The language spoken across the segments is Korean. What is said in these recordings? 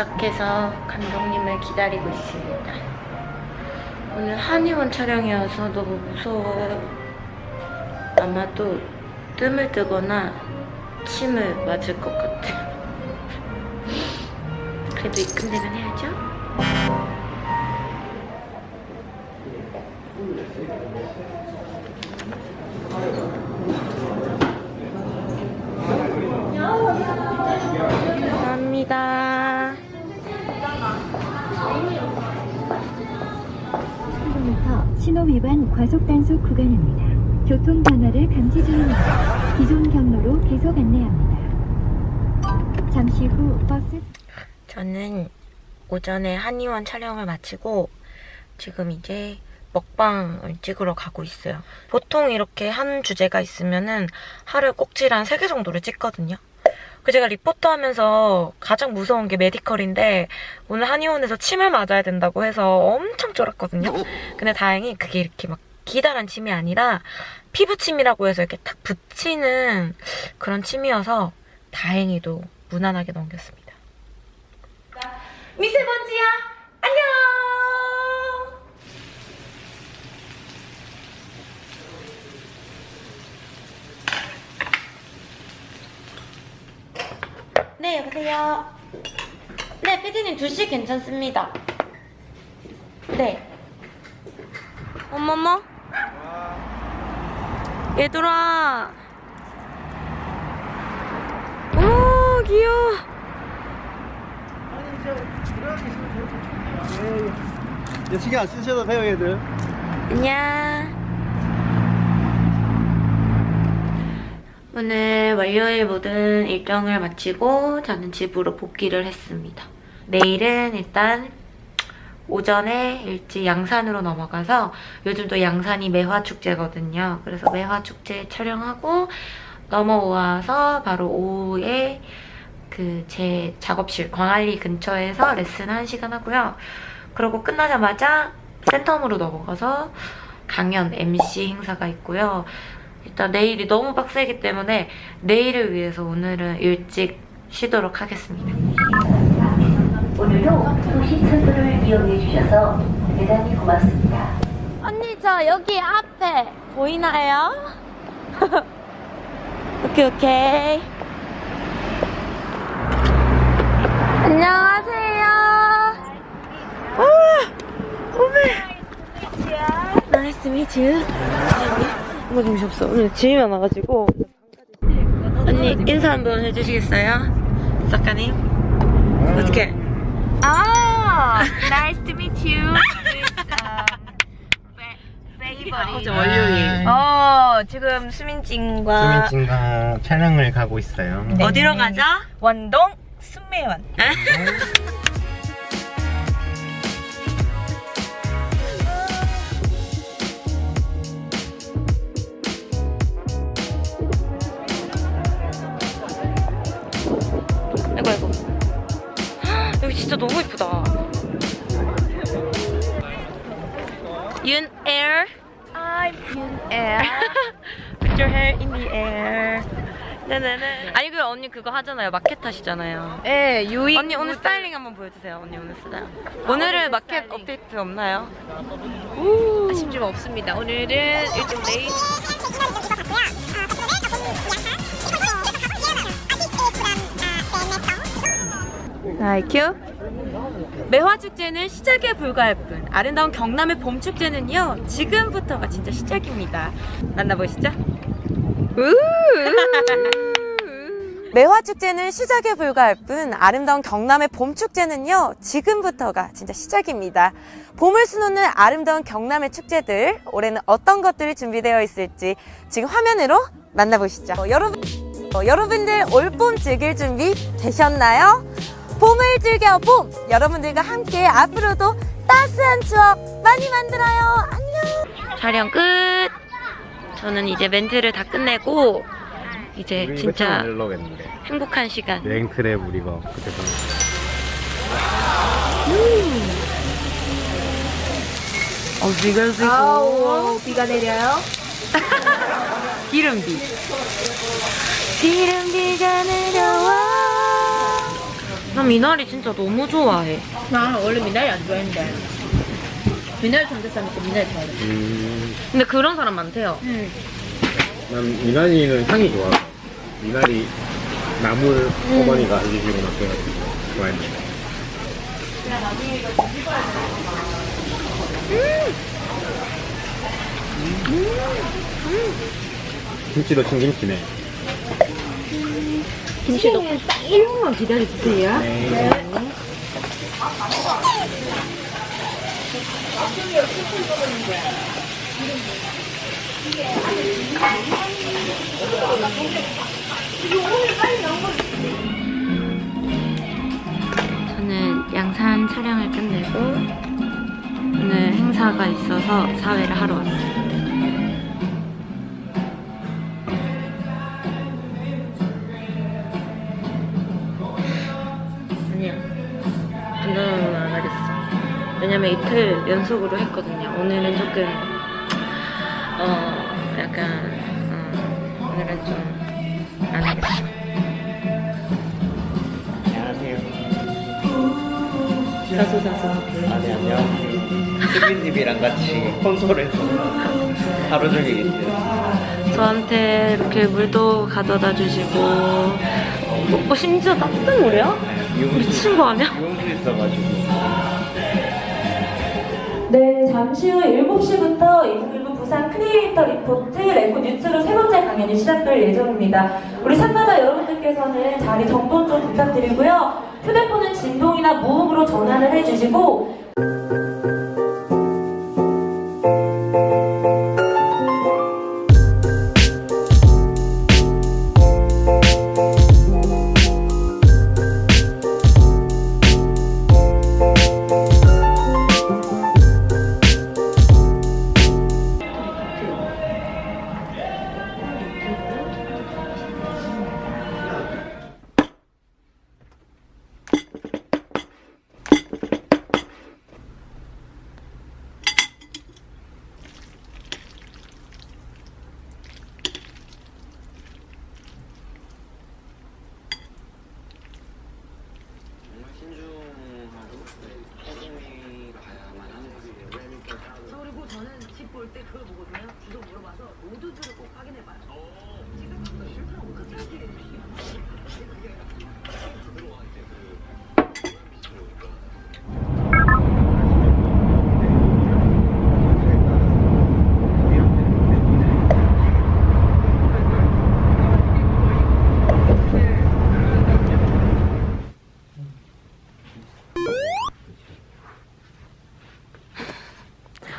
도착해서 감독님을 기다리고 있습니다. 오늘 한의원 촬영이어서 너무 무서워요. 아마도 뜸을 뜨거나 침을 맞을 것 같아요. 그래도 입금 되면 해야죠. 감사합니다. 신호 위반 과속 단속 구간입니다. 교통 변화를 감지 중입니다. 기존 경로로 계속 안내합니다. 잠시 후 버스 저는 오전에 한의원 촬영을 마치고 지금 이제 먹방을 찍으러 가고 있어요. 보통 이렇게 한 주제가 있으면은 하루에 꼭지를 한 3개 정도를 찍거든요. 그 제가 리포터 하면서 가장 무서운 게 메디컬인데 오늘 한의원에서 침을 맞아야 된다고 해서 엄청 쫄았거든요. 근데 다행히 그게 이렇게 막 기다란 침이 아니라 피부침이라고 해서 이렇게 탁 붙이는 그런 침이어서 다행히도 무난하게 넘겼습니다. 미세먼지야 안녕 네 여보세요? 네 피디님 2시 괜찮습니다. 네. 어머머? 얘들아. 오 귀여워. 예, 신경 안 쓰셔도 돼요, 얘들. 안녕. 오늘 월요일 모든 일정을 마치고 저는 집으로 복귀를 했습니다. 내일은 일단 오전에 일찍 양산으로 넘어가서 요즘 또 양산이 매화축제거든요. 그래서 매화축제 촬영하고 넘어와서 바로 오후에 그 제 작업실 광안리 근처에서 레슨 1시간 하고요. 그리고 끝나자마자 센텀으로 넘어가서 강연 MC 행사가 있고요. 일단 내일이 너무 빡세기 때문에 내일을 위해서 오늘은 일찍 쉬도록 하겠습니다. 오늘도 도시철도를 이용해 주셔서 대단히 고맙습니다. 언니 저 여기 앞에 보이나요? 오케이 오케이 안녕하세요 와 오메 나이스 미 츠 뭔가 정신 없어 오늘 짐이 많아가지고 언니 인사 한번 해주시겠어요? 작가님 어떻게 아, nice to meet you. 어제 월요일 어, 지금 수민찡과 수민진과 촬영을 가고 있어요. 어디로 가죠? 원동 순매원. 여기 진짜 너무 예쁘다 윤 에어 I'm in air. Put your hair in the air 네네네 아니 그 언니 그거 하잖아요 마켓 하시잖아요 예, 유익. 언니 오늘 스타일링 한번 보여주세요 언니 오늘 스타일 오늘은 마켓 스타일링. 업데이트 없나요? 아쉽 좀 없습니다. 오늘은 일찍 내 일. 자, 큐. 매화축제는 시작에 불과할 뿐 아름다운 경남의 봄축제는요 지금부터가 진짜 시작입니다 만나보시죠 매화축제는 시작에 불과할 뿐 아름다운 경남의 봄축제는요 지금부터가 진짜 시작입니다 봄을 수놓는 아름다운 경남의 축제들 올해는 어떤 것들이 준비되어 있을지 지금 화면으로 만나보시죠 어, 여러분 어, 여러분들 올봄 즐길 준비 되셨나요? 봄을 즐겨 봄! 여러분들과 함께 앞으로도 따스한 추억 많이 만들어요. 안녕! 촬영 끝! 저는 이제 멘트를 다 끝내고 이제 진짜 행복한 시간. 여행 트랩 우리가 그때도 어, 비가 비고 아우, 비가 내려요. 기름비. 기름비가 내려와. 나 미나리 진짜 너무 좋아해. 나 원래 미나리 안 좋아했는데 미나리 삼겹살 먹고 미나리 좋아해. 음, 근데 그런 사람 많대요. 응. 난 미나리는 향이 좋아. 미나리 나물 어머니가 해주시고 막 그래가지고 좋아했는데. 김치도 청김치네. 김치도 딱 1분만 기다려주세요. 네. 저는 양산 촬영을 끝내고 오늘 행사가 있어서 사회를 하러 왔어요. 왜냐면 이틀 연속으로 했거든요. 오늘은 조금, 어, 약간, 어, 오늘은 좀안 하겠어. 안녕하세요. 자수 자수. 아, 네, 안녕하세요. 수빈님이랑 같이 콘솔에서 하루 종일 있어요. 저한테 이렇게 물도 가져다 주시고 어, 어, 심지어 따뜻한 물이야? 미친 거 아니야? 유흥수 있어가지고. 네, 잠시 후 7시부터 인물부 부산 크리에이터 리포트 레코 뉴스로 세 번째 강연이 시작될 예정입니다. 우리 참가자 여러분들께서는 자리 정돈 좀 부탁드리고요. 휴대폰은 진동이나 무음으로 전환을 해주시고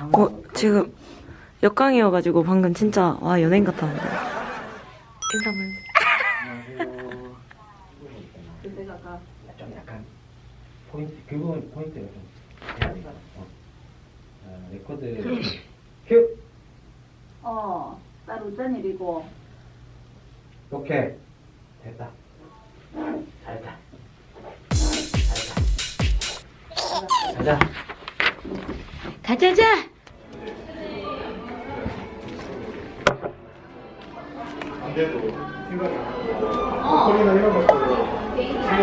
어, 지금 역광이어가지고 방금 진짜 와 연예인 같았는데. 인사만 좀 약간 포인트 그 부분 포인트가 좀 돼. 어. 아, 레코드. 큐 어, 딸 어쩐 일이고. 오케이. 됐다. 잘했다. 잘했다. 가자 가자자.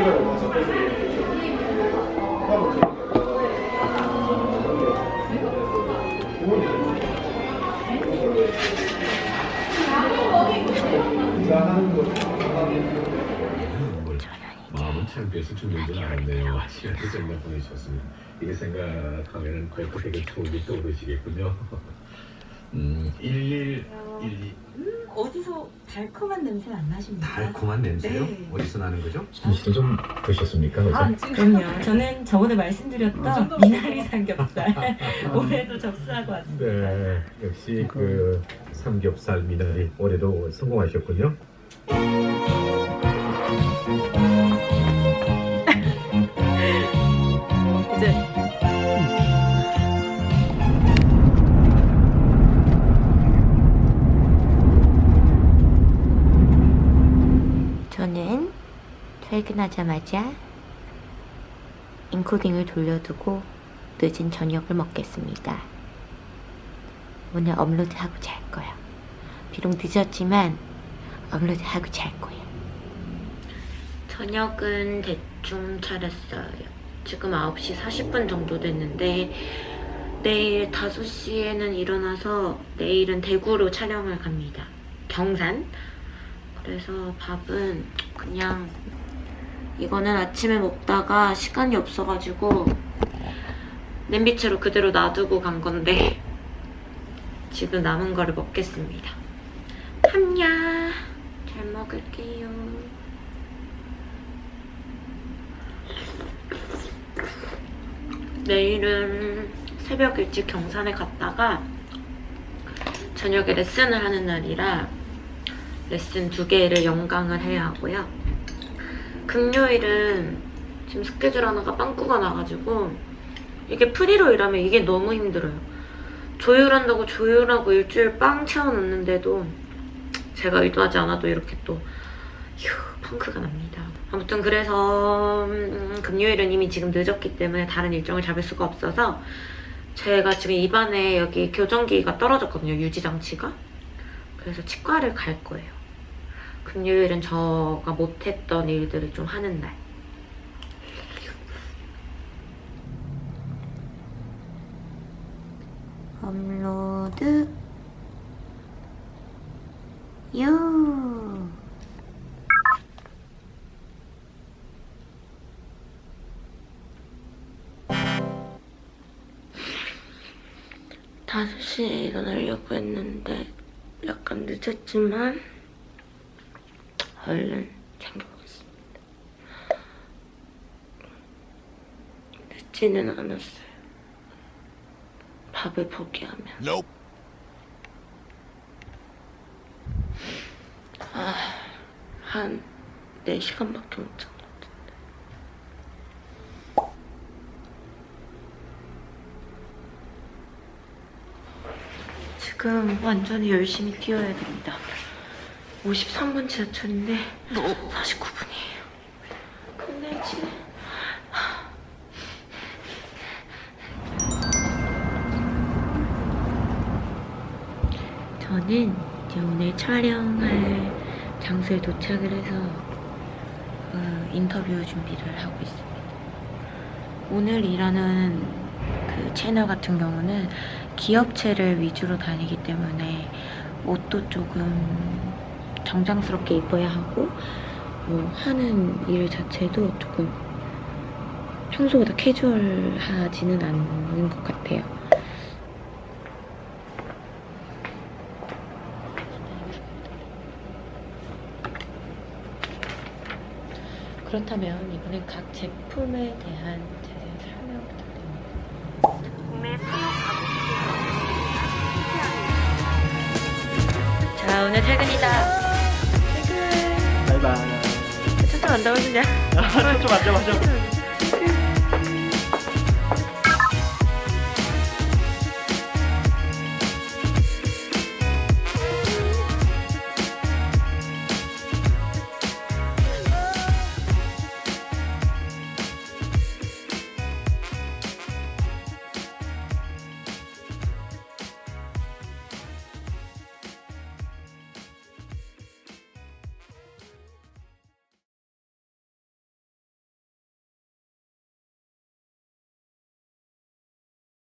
마음은 창피해서 죽는 줄 알았네요. 시간이 정말 보내셨습니다. 이게 생각하면 골프에게 추억이 떠오르시겠군요. 음, 1112. 어디서 달콤한 냄새 안 나십니까? 달콤한 냄새요? 네. 어디서 나는 거죠? 김씨도 좀 드셨습니까? 어제? 아, 그럼요. 저는 저번에 말씀드렸던 미나리 삼겹살 올해도 접수하고 왔습니다. 네, 역시 그 삼겹살 미나리 올해도 성공하셨군요. 퇴근하자마자 인코딩을 돌려두고 늦은 저녁을 먹겠습니다. 오늘 업로드하고 잘 거야. 비록 늦었지만 업로드하고 잘 거야. 저녁은 대충 차렸어요. 지금 9시 40분 정도 됐는데 내일 5시에는 일어나서 내일은 대구로 촬영을 갑니다. 경산. 그래서 밥은 그냥 이거는 아침에 먹다가 시간이 없어가지고 냄비채로 그대로 놔두고 간 건데 지금 남은 거를 먹겠습니다. 함냐 잘 먹을게요. 내일은 새벽 일찍 경산에 갔다가 저녁에 레슨을 하는 날이라 레슨 두 개를 연강을 해야 하고요. 금요일은 지금 스케줄 하나가 빵꾸가 나가지고 이게 프리로 일하면 이게 너무 힘들어요. 조율한다고 조율하고 일주일 빵 채워놓는데도 제가 의도하지 않아도 이렇게 또 휴, 펑크가 납니다. 아무튼 그래서 음, 금요일은 이미 지금 늦었기 때문에 다른 일정을 잡을 수가 없어서 제가 지금 입안에 여기 교정기가 떨어졌거든요. 유지장치가. 그래서 치과를 갈 거예요. 금요일은 저가 못했던 일들을 좀 하는 날. 업로드 요 다섯 시에 일어나려고 했는데 약간 늦었지만 얼른 챙겨보겠습니다. 늦지는 않았어요. 밥을 포기하면. 아, 한 4시간밖에 못 같은데. 지금 완전히 열심히 뛰어야 됩니다. 53분 지하철인데 49분이에요. 끝내지. 저는 이제 오늘 촬영할 장소에 도착을 해서 어, 인터뷰 준비를 하고 있습니다. 오늘 일하는 그 채널 같은 경우는 기업체를 위주로 다니기 때문에 옷도 조금 정장스럽게 입어야 하고 뭐 하는 일 자체도 조금 평소보다 캐주얼하지는 않는 것 같아요. 그렇다면 이번엔 각 제품에 대한 자세한 설명 부탁드립니다. 구매 수요 자 오늘 퇴근이다. 퇴근. 바이바이. 초점 안 담아주냐? 좀 앉아봐줘.